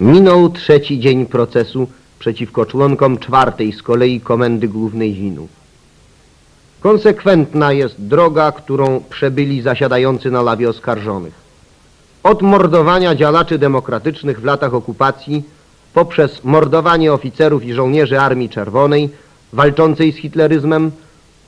Minął trzeci dzień procesu przeciwko członkom czwartej z kolei Komendy Głównej Winu. Konsekwentna jest droga, którą przebyli zasiadający na lawie oskarżonych. Od mordowania działaczy demokratycznych w latach okupacji, poprzez mordowanie oficerów i żołnierzy Armii Czerwonej walczącej z hitleryzmem,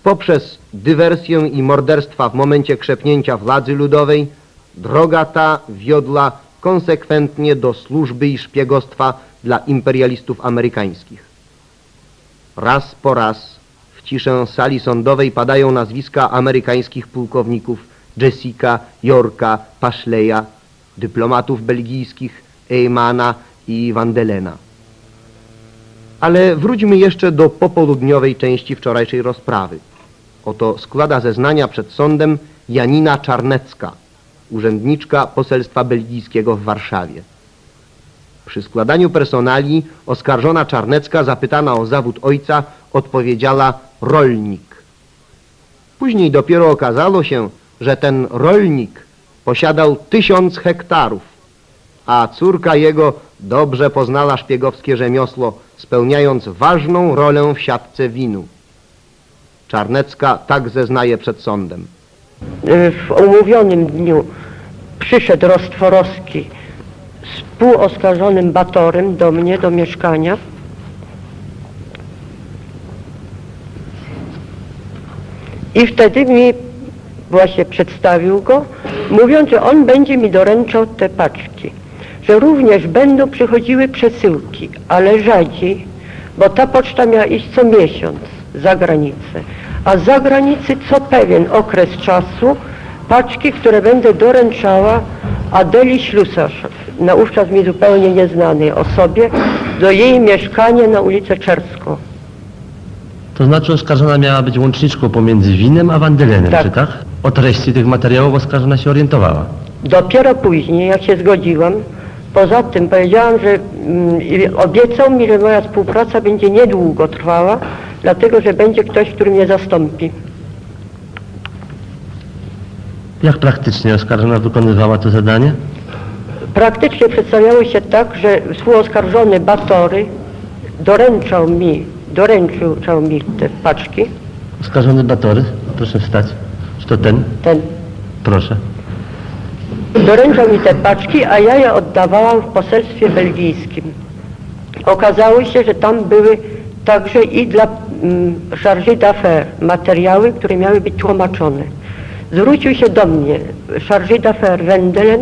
poprzez dywersję i morderstwa w momencie krzepnięcia władzy ludowej, droga ta wiodła konsekwentnie do służby i szpiegostwa dla imperialistów amerykańskich. Raz po raz w ciszę sali sądowej padają nazwiska amerykańskich pułkowników Jessica, Yorka, Pashleya, dyplomatów belgijskich Eymana i Vandelena. Ale wróćmy jeszcze do popołudniowej części wczorajszej rozprawy. Oto składa zeznania przed sądem Janina Czarnecka, urzędniczka poselstwa belgijskiego w Warszawie. Przy składaniu personalii oskarżona Czarnecka zapytana o zawód ojca odpowiedziała rolnik. Później dopiero okazało się, że ten rolnik posiadał tysiąc hektarów, a córka jego dobrze poznała szpiegowskie rzemiosło, spełniając ważną rolę w siatce winu. Czarnecka tak zeznaje przed sądem. W umówionym dniu przyszedł Rostworowski z współoskarżonym Batorem do mnie, do mieszkania. I wtedy mi właśnie przedstawił go, mówiąc, że on będzie mi doręczał te paczki. Że również będą przychodziły przesyłki, ale rzadziej, bo ta poczta miała iść co miesiąc za granicę. A z zagranicy co pewien okres czasu paczki, które będę doręczała Adeli Ślusarz, naówczas mi zupełnie nieznanej osobie, do jej mieszkania na ulicę Czerską. To znaczy oskarżona miała być łączniczką pomiędzy winem a wandelenem, Tak. czy tak? O treści tych materiałów oskarżona się orientowała. Dopiero później, jak się zgodziłam, poza tym powiedziałam, że mm, i obiecał mi, że moja współpraca będzie niedługo trwała, dlatego że będzie ktoś, który mnie zastąpi. Jak praktycznie oskarżona wykonywała to zadanie? Praktycznie przedstawiało się tak, że współoskarżony Batory doręczał mi, doręczył mi te paczki, Oskarżony Batory, proszę wstać. Czy to ten? ten, Proszę. doręczał mi te paczki, a ja je oddawałam w poselstwie belgijskim. Okazało się, że tam były także i dla mm, chargé d'affaires materiały, które miały być tłumaczone. Zwrócił się do mnie chargé d'affaires Wendelen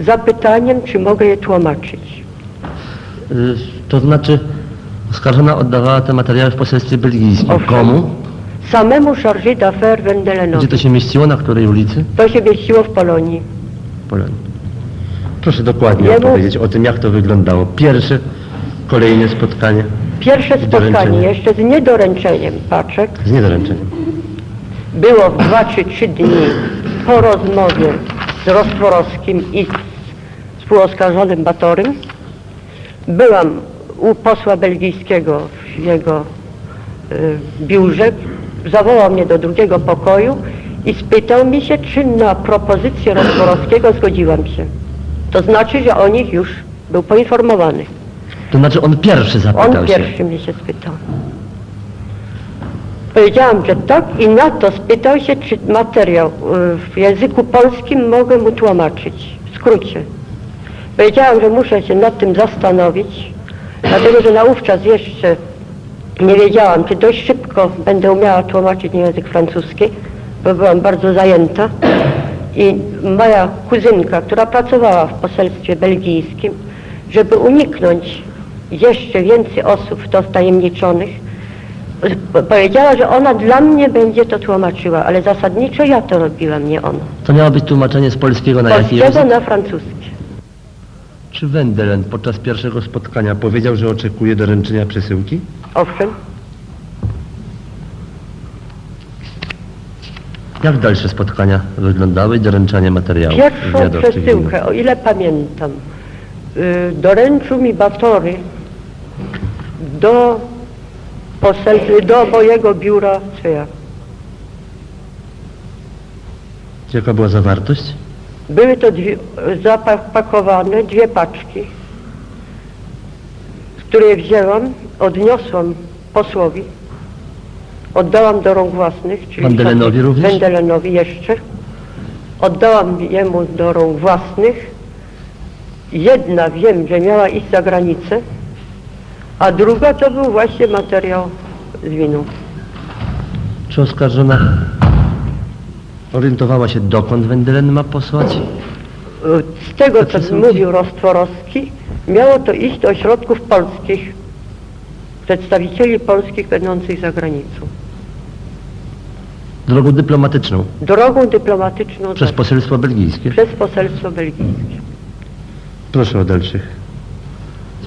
z zapytaniem, czy mogę je tłumaczyć. Y, to znaczy oskarżona oddawała te materiały w poselstwie belgijskim. Owszem. Komu? Samemu chargé d'affaires Wendelenowi. Gdzie to się mieściło? Na której ulicy? To się mieściło w Polonii. Polonii. Proszę dokładnie Jemu- opowiedzieć o tym, jak to wyglądało. Pierwsze, kolejne spotkanie Pierwsze spotkanie jeszcze z niedoręczeniem paczek z niedoręczeniem. było w 2 czy 3 dni po rozmowie z Rostworowskim i z współoskarżonym Batorym. Byłam u posła belgijskiego w jego y, biurze. Zawołał mnie do drugiego pokoju i spytał mi się, czy na propozycję Rostworowskiego zgodziłam się. To znaczy, że o nich już był poinformowany. To znaczy on pierwszy zapytał On się. pierwszy mnie się spytał. Powiedziałam, że tak i na to spytał się, czy materiał y, w języku polskim mogę mu tłumaczyć, w skrócie. Powiedziałam, że muszę się nad tym zastanowić, dlatego że naówczas jeszcze nie wiedziałam, czy dość szybko będę umiała tłumaczyć język francuski, bo byłam bardzo zajęta. I moja kuzynka, która pracowała w poselstwie belgijskim, żeby uniknąć jeszcze więcej osób w to wtajemniczonych, powiedziała, że ona dla mnie będzie to tłumaczyła, ale zasadniczo ja to robiłam, nie ona. To miało być tłumaczenie z polskiego na jaki Polskiego na francuski. Czy Wendelen podczas pierwszego spotkania powiedział, że oczekuje doręczenia przesyłki? Owszem, Jak dalsze spotkania wyglądały i doręczanie materiałów? pierwszą przesyłkę, o ile pamiętam, y, doręczył mi Batory do, posel, do mojego biura, czy jak? Jaka była zawartość? Były to dwie, zapakowane dwie paczki które wzięłam, odniosłam posłowi, oddałam do rąk własnych, czyli Wandelenowi sobie- również? Wendelenowi jeszcze. Oddałam jemu do rąk własnych. Jedna wiem, że miała iść za granicę, a druga to był właśnie materiał z winą. Czy oskarżona orientowała się, dokąd Wendelen ma posłać? Z tego, Te co mówił Rostworowski, miało to iść do ośrodków polskich, przedstawicieli polskich będących za granicą. Drogą dyplomatyczną, Drogą dyplomatyczną przez tak, poselstwo belgijskie. przez poselstwo belgijskie. Proszę o dalszych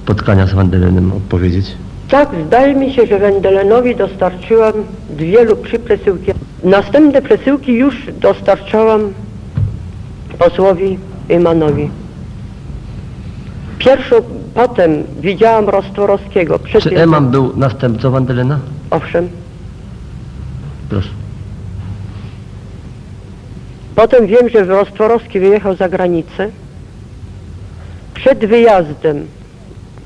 spotkania z Wandelenem opowiedzieć. Tak, zdaje mi się, że Wendelenowi dostarczyłam dwie lub trzy przesyłki. Następne przesyłki już dostarczałam posłowi Ymanowi. Pierwszą, potem widziałam Rostworowskiego. przed Czy Eman był następcą Wandelena? Owszem. Proszę. Potem wiem, że Rostworowski wyjechał za granicę. Przed wyjazdem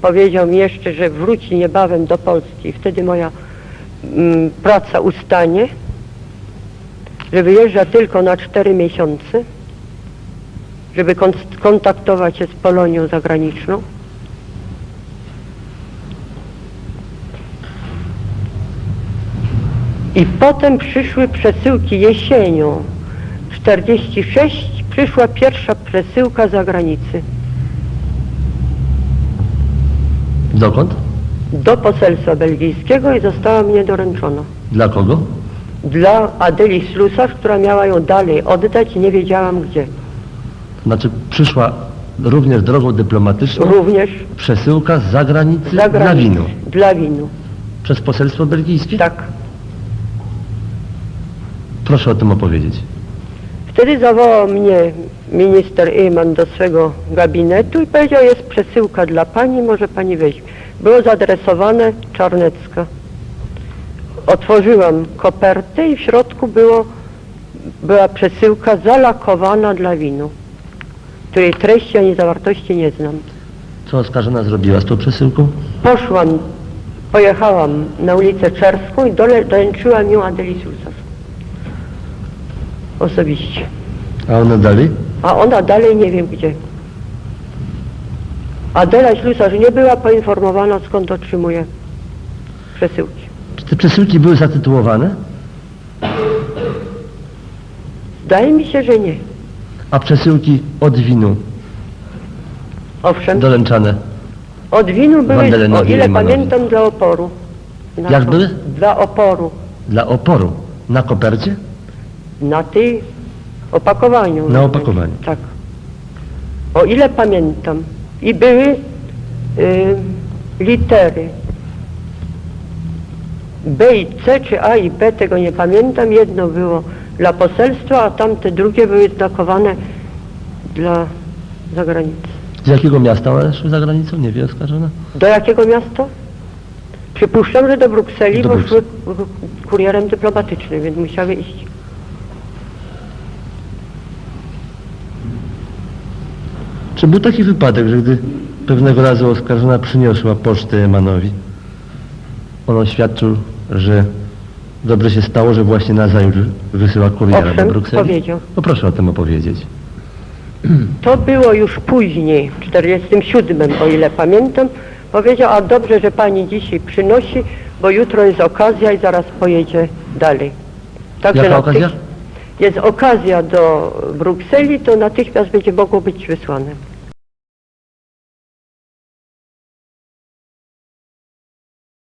powiedział mi jeszcze, że wróci niebawem do Polski. Wtedy moja mm, praca ustanie, że wyjeżdża tylko na cztery miesiące, żeby kon- kontaktować się z Polonią zagraniczną. I potem przyszły przesyłki jesienią. 46 przyszła pierwsza przesyłka z zagranicy Dokąd? do poselstwa belgijskiego i została mnie doręczona. Dla kogo? Dla Adeli Slusarz, która miała ją dalej oddać i nie wiedziałam gdzie. Znaczy przyszła również drogą dyplomatyczną Również przesyłka z zagranicy za dla winu. Dla winu. Przez poselstwo belgijskie? Tak. Proszę o tym opowiedzieć. Wtedy zawołał mnie minister Eyman do swego gabinetu i powiedział, jest przesyłka dla pani, może pani weźmie. Było zaadresowane Czarnecka. Otworzyłam kopertę i w środku było, była przesyłka zalakowana dla winu, której treści ani zawartości nie znam. Co oskarżona zrobiła z tą przesyłką? Poszłam, pojechałam na ulicę Czerską i dole, doręczyłam ją Adeli Susas. Osobiście. A ona dalej? A ona dalej nie wiem gdzie. Adela Ślusarz nie była poinformowana skąd otrzymuje przesyłki. Czy te przesyłki były zatytułowane? Zdaje mi się, że nie. A przesyłki od winu Owszem, doręczane od winu były, o Wandelenowi ile pamiętam, dla oporu. Na Jak były? Dla oporu. dla oporu na kopercie? Na tej opakowaniu. Na opakowaniu. Tak. O ile pamiętam. I były y, litery. B i C, czy A i B, tego nie pamiętam. Jedno było dla poselstwa, a tamte drugie były znakowane dla zagranicy. Z jakiego miasta one szły za granicą? Nie wie oskarżona? Do jakiego miasta? Przypuszczam, że do Brukseli, Do bo szły kurierem dyplomatycznym, więc musiały iść. Czy był taki wypadek, że gdy pewnego razu oskarżona przyniosła pocztę Emanowi, on oświadczył, że dobrze się stało, że właśnie nazajutrz wysyła kuriera Owszem, do Brukseli? powiedział. No proszę o tym opowiedzieć. To było już później, w 47, o ile pamiętam. Powiedział, a dobrze, że pani dzisiaj przynosi, bo jutro jest okazja i zaraz pojedzie dalej. Także Jaka okazja? Jest okazja do Brukseli, to natychmiast będzie mogło być wysłane.